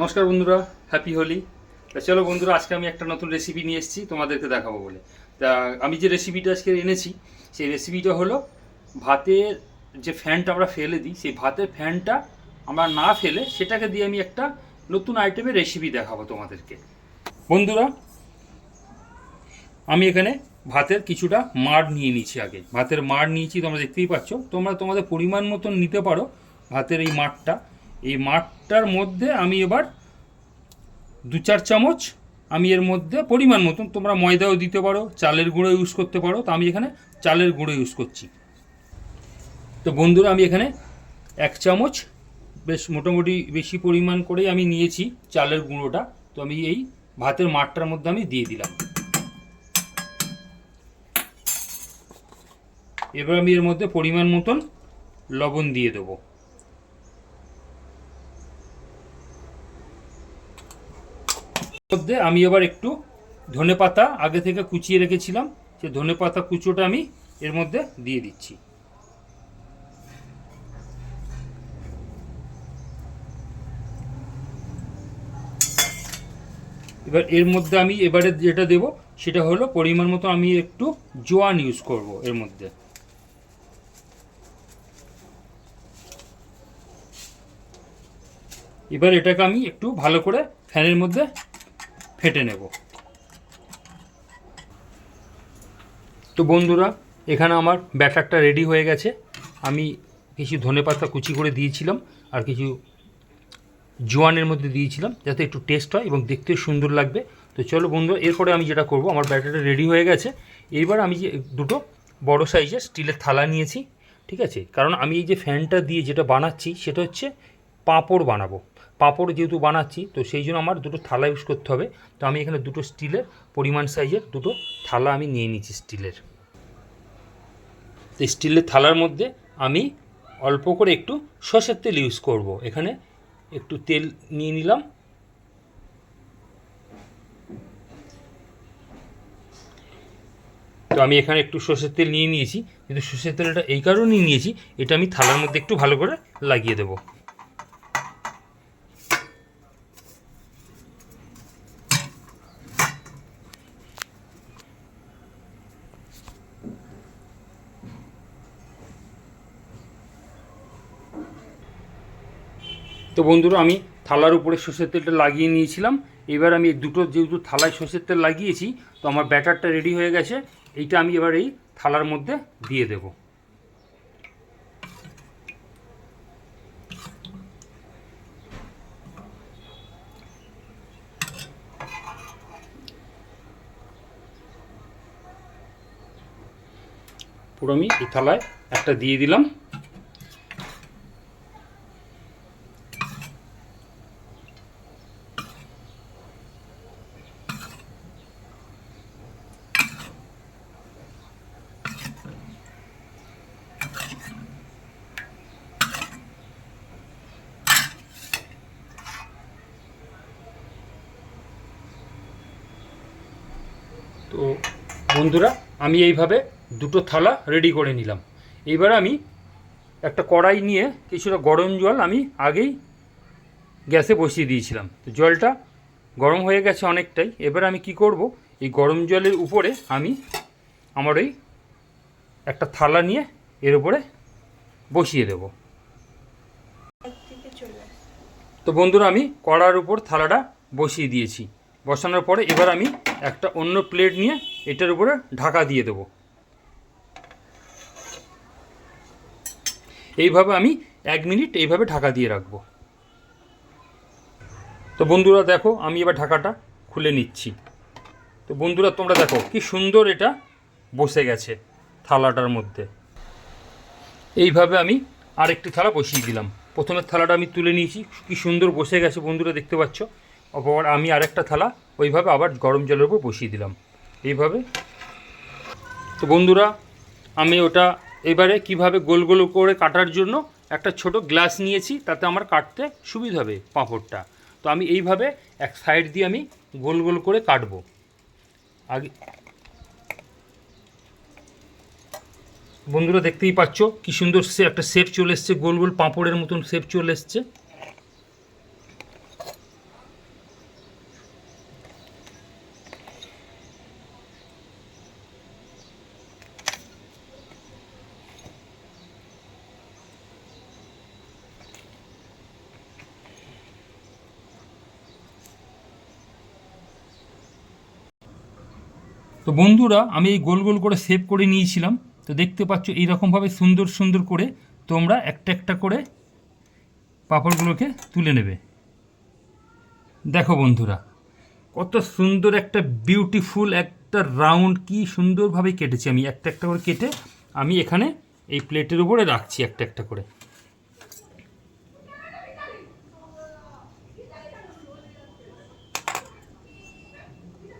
নমস্কার বন্ধুরা হ্যাপি হোলি তা চলো বন্ধুরা, আজকে আমি একটা নতুন রেসিপি নিয়ে এসেছি, তোমাদেরকে দেখাবো বলে। তা আমি যে রেসিপিটা আজকে এনেছি, সেই রেসিপিটা হলো ভাতের যে ফ্যানটা আমরা ফেলে দিই, সেই ভাতের ফ্যানটা আমরা না ফেলে সেটাকে দিয়ে আমি একটা নতুন আইটেমের রেসিপি দেখাবো তোমাদেরকে। বন্ধুরা, আমি এখানে ভাতের কিছুটা মার নিয়ে নিয়েছি আগে। ভাতের মার নিয়েছি, তোমরা দেখতেই পাচ্ছ। তোমরা তোমাদের পরিমাণ মতন নিতে পারো ভাতের এই মাঠটা এই মাঠটার মধ্যে আমি এবার দু চার চামচ আমি এর মধ্যে পরিমাণ মতন, তোমরা ময়দাও দিতে পারো, চালের গুঁড়ো ইউজ করতে পারো, তো আমি এখানে চালের গুঁড়ো ইউজ করছি। তো বন্ধুরা, আমি এখানে এক চামচ, বেশ মোটামুটি বেশি পরিমাণ করেই আমি নিয়েছি চালের গুঁড়োটা। তো আমি এই ভাতের মাঠটার মধ্যে আমি দিয়ে দিলাম। এবার আমি এর মধ্যে পরিমাণ মতন লবণ দিয়ে দেবো। মধ্যে আমি এবার একটু ধনে পাতা আগে থেকে কুচিয়ে রেখেছিলাম। সে ধনে পাতা কুচোটা আমি এর মধ্যে দিয়ে দিচ্ছি। এবার এর মধ্যে আমি এবারে যেটা দেব, সেটা হলো পরিমাণ মতো আমি একটু জোয়ান ইউজ করব এর মধ্যে। এবার এটাকে আমি একটু ভালো করে ফ্যানের মধ্যে ফেটে নেব। তো বন্ধুরা, এখানে আমার ব্যাটারটা রেডি হয়ে গেছে। আমি কিছু ধনেপাতা কুচি করে দিয়েছিলাম আর কিছু জোয়ানের মধ্যে দিয়েছিলাম যাতে একটু টেস্ট হয় এবং দেখতে সুন্দর লাগবে। তো চলো বন্ধুরা, এরপরে আমি যেটা করব, আমার ব্যাটারটা রেডি হয়ে গেছে। এইবার আমি যে দুটো বড় সাইজের স্টিলের থালা নিয়েছি, ঠিক আছে? কারণ আমি এই যে ফ্যানটা দিয়ে যেটা বানাচ্ছি, সেটা হচ্ছে পাঁপড় বানাবো। পাঁপড় যেহেতু বানাচ্ছি, তো সেই জন্য আমার দুটো থালা ইউজ করতে হবে। তো আমি এখানে দুটো স্টিলের পরিমাণ সাইজের দুটো থালা আমি নিয়ে নিচ্ছি স্টিলের। তো স্টিলের থালার মধ্যে আমি অল্প করে একটু সর্ষের তেল ইউজ করব। এখানে একটু তেল নিয়ে নিলাম। তো আমি এখানে একটু সর্ষের তেল নিয়ে নিয়েছি। কিন্তু সর্ষের তেলটা এই কারণেই নিয়েছি, এটা আমি থালার মধ্যে একটু ভালো করে লাগিয়ে দেবো। তো বন্ধুরা, আমি থালার উপরে সর্ষের তেলটা লাগিয়ে নিয়েছিলাম। এবার আমি দুটো যেহেতু থালায় সর্ষের তেল লাগিয়েছি, তো আমার ব্যাটারটা রেডি হয়ে গেছে। এইটা আমি এবার এই থালার মধ্যে দিয়ে দেব। পুরো আমি এই থালায় একটা দিয়ে দিলাম। তো বন্ধুরা আমি এইভাবে দুটো থালা রেডি করে নিলাম। এইবার আমি একটা কড়াই নিয়ে কিছুটা গরম জল আমি আগেই গ্যাসে বসিয়ে দিয়েছিলাম। তো জলটা গরম হয়ে গেছে অনেকটাই। এবার আমি কি করব এই গরম জলের উপরে আমি আমার ওই একটা থালা নিয়ে এর উপরে বসিয়ে দেব। তো বন্ধুরা আমি কড়ার উপর থালাটা বসিয়ে দিয়েছি। বসানোর পরে এবার আমি একটা অন্য প্লেট নিয়ে এটার উপরে ঢাকা দিয়ে দেব। এইভাবে আমি এক মিনিট এইভাবে ঢাকা দিয়ে রাখব। তো বন্ধুরা দেখো, আমি এবার ঢাকাটা খুলে নিচ্ছি। তো বন্ধুরা, তোমরা দেখো কি সুন্দর এটা বসে গেছে থালাটার মধ্যে। এইভাবে আমি আরেকটি থালা বসিয়ে দিলাম। প্রথমের থালাটা আমি তুলে নিয়েছি। কি সুন্দর বসে গেছে বন্ধুরা, দেখতে পাচ্ছ? অপর আমি আরেকটা থালা, ওইভাবে আবার গরম জলের উপর বসিয়ে দিলাম। এইভাবে। তো বন্ধুরা, আমি ওটা এবারে কীভাবে গোল গোল করে কাটার জন্য একটা ছোট গ্লাস নিয়েছি, তাতে আমার কাটতে সুবিধা হবে পাঁপড়টা। তো আমি এইভাবে এক সাইড দিয়ে আমি গোল গোল করে কাটবো। আগে বন্ধুরা, দেখতেই পাচ্ছ কি সুন্দর সে একটা শেপ চলে এসছে, গোল গোল পাঁপড়ের মতন শেপ চলে এসছে। তো বন্ধুরা, আমি এই গোল গোল করে সেভ করে নিয়েছিলাম। তো দেখতে পাচ্ছ, এইরকমভাবে সুন্দর সুন্দর করে তোমরা একটা একটা করে পাঁপড়গুলোকে তুলে নেবে। দেখো বন্ধুরা, কত সুন্দর একটা বিউটিফুল একটা রাউন্ড কি সুন্দরভাবে কেটেছি আমি। একটা একটা করে কেটে আমি এখানে এই প্লেটের উপরে রাখছি একটা একটা করে।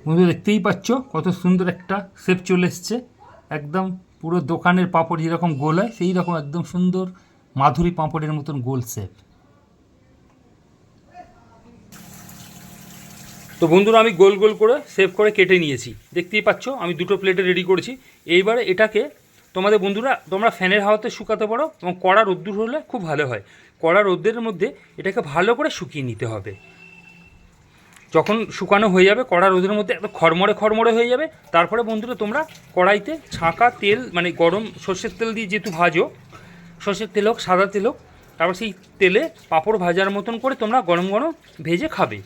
বন্ধু দেখতেই পাচ্ছ কত সুন্দর একটা শেপ চলে এসছে। একদম পুরো দোকানের পাঁপড় যেরকম গোল হয়, সেই রকম একদম সুন্দর মাধুরী পাঁপড়ের মতন গোল শেপ তো বন্ধুরা, আমি গোল গোল করে সেভ করে কেটে নিয়েছি। দেখতেই পাচ্ছ, আমি দুটো প্লেটে রেডি করেছি। এইবারে এটাকে তোমাদের বন্ধুরা, তোমরা ফ্যানের হাওয়াতে শুকাতে পারো এবং কড়া রোদ্দুর হলে খুব ভালো হয়। কড়া রোদ্দের মধ্যে এটাকে ভালো করে শুকিয়ে নিতে হবে। যখন শুকানো হয়ে যাবে কড়া রোদের মধ্যে খড়মড়ে খড়মড়ে হয়ে যাবে, তারপরে বন্ধুরা তোমরা কড়াইতে ছাঁকা তেল মানে গরম সর্ষের তেল দিয়ে যেহেতু ভাজো, সর্ষের তেল হোক, সাদা তেল হোক, তারপর সেই তেলে পাঁপড় ভাজার মতন করে তোমরা গরম গরম ভেজে খাবে।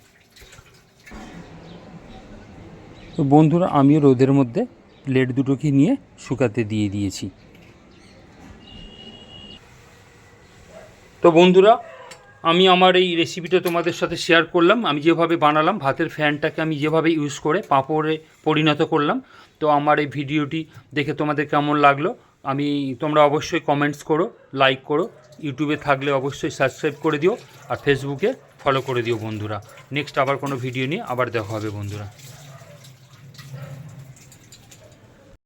তো বন্ধুরা, আমিও রোদের মধ্যে প্লেট দুটোকে নিয়ে শুকাতে দিয়ে দিয়েছি। তো বন্ধুরা আমি আমার এই রেসিপিটা তোমাদের সাথে শেয়ার করলাম, আমি যেভাবে বানালাম, ভাতের ফ্যানটাকে আমি যেভাবে ইউজ করে পাঁপড়ে পরিণত করলাম, তো আমার এই ভিডিওটি দেখে তোমাদের কেমন লাগল, আমি, তোমরা অবশ্যই কমেন্টস করো লাইক করো ইউটিউবে থাকলে অবশ্যই সাবস্ক্রাইব করে দিও, আর ফেসবুকে ফলো করে দিও বন্ধুরা। নেক্সট আবার কোনো ভিডিও নিয়ে আবার দেখা হবে বন্ধুরা।